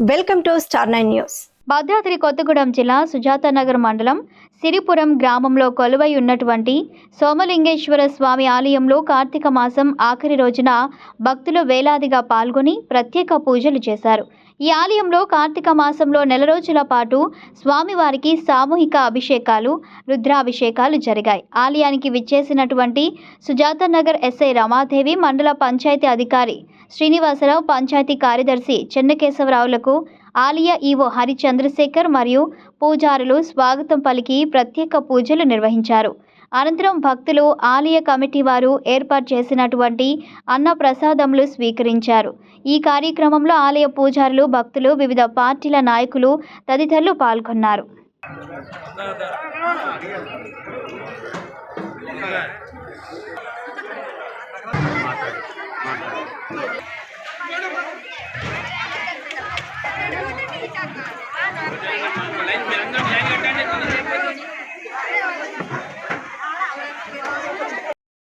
Welcome to Star Nine News. Bhadradri Kothagudem జిల్లా సుజాతానగర్ మండలం సిరిపురం గ్రామంలో కొలువై ఉన్నటువంటి సోమలింగేశ్వర స్వామి ఆలయంలో కార్తీక మాసం ఆఖరి రోజున భక్తులు వేలాదిగా పాల్గొని ప్రత్యేక పూజలు చేశారు. ఈ ఆలయంలో కార్తీక మాసంలో నెల రోజుల పాటు స్వామివారికి సామూహిక అభిషేకాలు రుద్రాభిషేకాలు జరిగాయి. ఆలయానికి విచ్చేసినటువంటి సుజాతానగర్ ఎస్ఐ రమాదేవి మండల పంచాయతీ అధికారి శ్రీనివాసరావు పంచాయతీ కార్యదర్శి చెన్నకేశవరావులకు ఆలయ ఈవో హరిచంద్రశేఖర్ మరియు పూజారులు స్వాగతం పలికి ప్రత్యేక పూజలు నిర్వహించారు. అనంతరం భక్తులు ఆలయ కమిటీ వారు ఏర్పాటు చేసినటువంటి అన్న ప్రసాదములు స్వీకరించారు. ఈ కార్యక్రమంలో ఆలయ పూజారులు భక్తులు వివిధ పార్టీల నాయకులు తదితరులు పాల్గొన్నారు.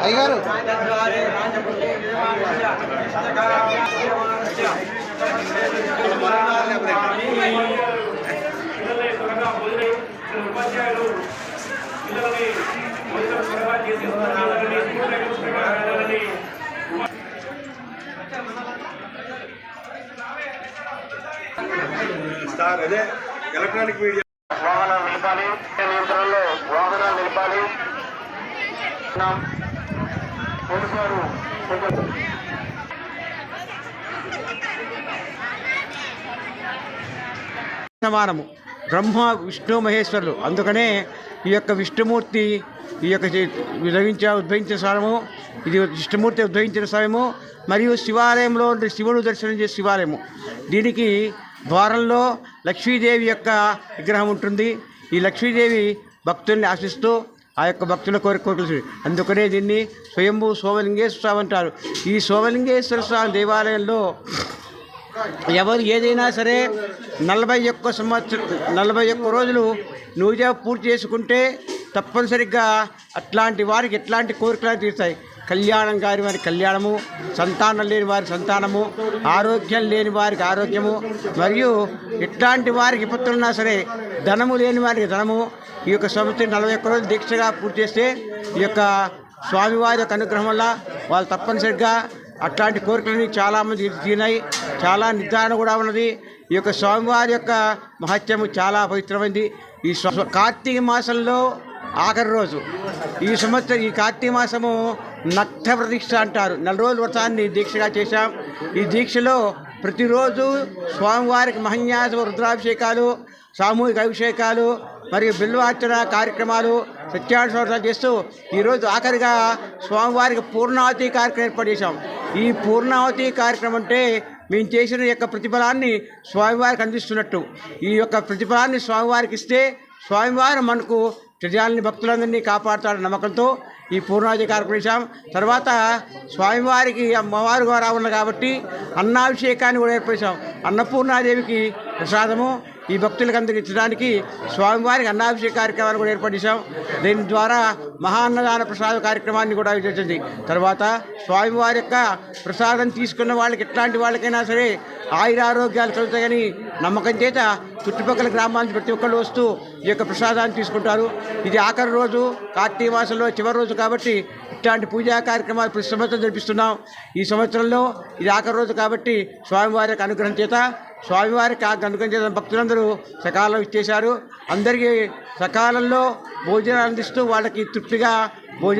అయ్యారు ఉపాధ్యాయులు పిల్లలని మొదటి సరఫరా చేసి స్టార్ అదే ఎలక్ట్రానిక్ మీడియా పోలీసు వారు కొంచెం బ్రహ్మ విష్ణు మహేశ్వరులు. అందుకనే ఈ యొక్క విష్ణుమూర్తి ఈ యొక్క చే- ఉద్భవించ ఉద్భవించిన స్థలము ఇది విష్ణుమూర్తి ఉద్భవించిన స్థలము మరియు శివాలయంలో శివుడు దర్శనం చేసే శివాలయము. దీనికి ద్వారంలో లక్ష్మీదేవి యొక్క విగ్రహం ఉంటుంది. ఈ లక్ష్మీదేవి భక్తుల్ని ఆశిస్తూ ఆ యొక్క భక్తుల కోరిక కోరుకులు అందుకనే దీన్ని స్వయంభూ సోమలింగేశ్వర స్వామి అంటారు. ఈ సోమలింగేశ్వర స్వామి దేవాలయంలో ఎవరు ఏదైనా సరే నలభై ఒక్క సంవత్సరం నలభై ఒక్క రోజులు నూజా పూర్తి చేసుకుంటే తప్పనిసరిగా అట్లాంటి వారికి ఎట్లాంటి కోరికలు తీరుతాయి. కళ్యాణం కాని వారి కళ్యాణము సంతానం లేని వారి సంతానము ఆరోగ్యం లేని వారికి ఆరోగ్యము మరియు ఎట్లాంటి వారికి విపత్తులున్నా సరే ధనము లేని వారికి ధనము. ఈ యొక్క సంవత్సరం నలభై ఒక్క రోజులు దీక్షగా పూర్తి చేస్తే ఈ యొక్క స్వామివారి యొక్క అనుగ్రహం వల్ల వాళ్ళు తప్పనిసరిగా అట్లాంటి కోరికలని చాలామంది తీరినాయి. చాలా నిర్ధారణ కూడా ఉన్నది. ఈ యొక్క స్వామివారి యొక్క మహత్యము చాలా పవిత్రమైంది. ఈ కార్తీక మాసంలో ఆఖరి రోజు. ఈ సంవత్సరం ఈ కార్తీక మాసము నక్త ప్రదీక్ష అంటారు. నెల రోజుల వ్రతాన్ని దీక్షగా చేశాం. ఈ దీక్షలో ప్రతిరోజు స్వామివారికి మహన్యాస రుద్రాభిషేకాలు సామూహిక అభిషేకాలు మరియు బిల్వార్చన కార్యక్రమాలు సత్యానుసోధాలు చేస్తూ ఈరోజు ఆఖరిగా స్వామివారికి పూర్ణావతి కార్యక్రమం ఏర్పాటు చేశాం. ఈ పూర్ణావతి కార్యక్రమం అంటే మేము చేసిన యొక్క ప్రతిఫలాన్ని స్వామివారికి అందిస్తున్నట్టు. ఈ యొక్క ప్రతిఫలాన్ని స్వామివారికి ఇస్తే స్వామివారు మనకు ప్రజల్ని భక్తులందరినీ కాపాడుతాడు నమ్మకంతో ఈ పూర్ణాది కార్యక్రమం తర్వాత స్వామివారికి అమ్మవారు కూడా ఉన్న కాబట్టి అన్నాభిషేకాన్ని కూడా ఏర్పరిచాం. అన్నపూర్ణాదేవికి ప్రసాదము ఈ భక్తులకు అందరికి ఇచ్చడానికి స్వామివారికి అన్నాభిషేక కార్యక్రమాన్ని కూడా ఏర్పాటు దీని ద్వారా మహాన్నదాన ప్రసాద కార్యక్రమాన్ని కూడా చేసింది తర్వాత స్వామివారి యొక్క ప్రసాదం తీసుకున్న వాళ్ళకి ఎట్లాంటి వాళ్ళకైనా సరే ఆయురారోగ్యాలు కలుగుతాయని నమ్మకం చేత చుట్టుపక్కల గ్రామాల నుంచి ప్రతి ఒక్కళ్ళు వస్తూ ఈ యొక్క ప్రసాదాన్ని తీసుకుంటారు. ఇది ఆఖరి రోజు కార్తీక మాసంలో చివరి రోజు కాబట్టి ఇట్లాంటి పూజా కార్యక్రమాలు ప్రతి సంవత్సరం జరిపిస్తున్నాం. ఈ సంవత్సరంలో ఇది ఆఖరి రోజు కాబట్టి స్వామివారి యొక్క అనుగ్రహం చేత స్వామివారికి ఆ అనుగ్రహం చేత భక్తులందరూ సకాలం ఇచ్చేశారు. అందరికీ సకాలంలో భోజనాలు అందిస్తూ వాళ్ళకి తృప్తిగా భోజనం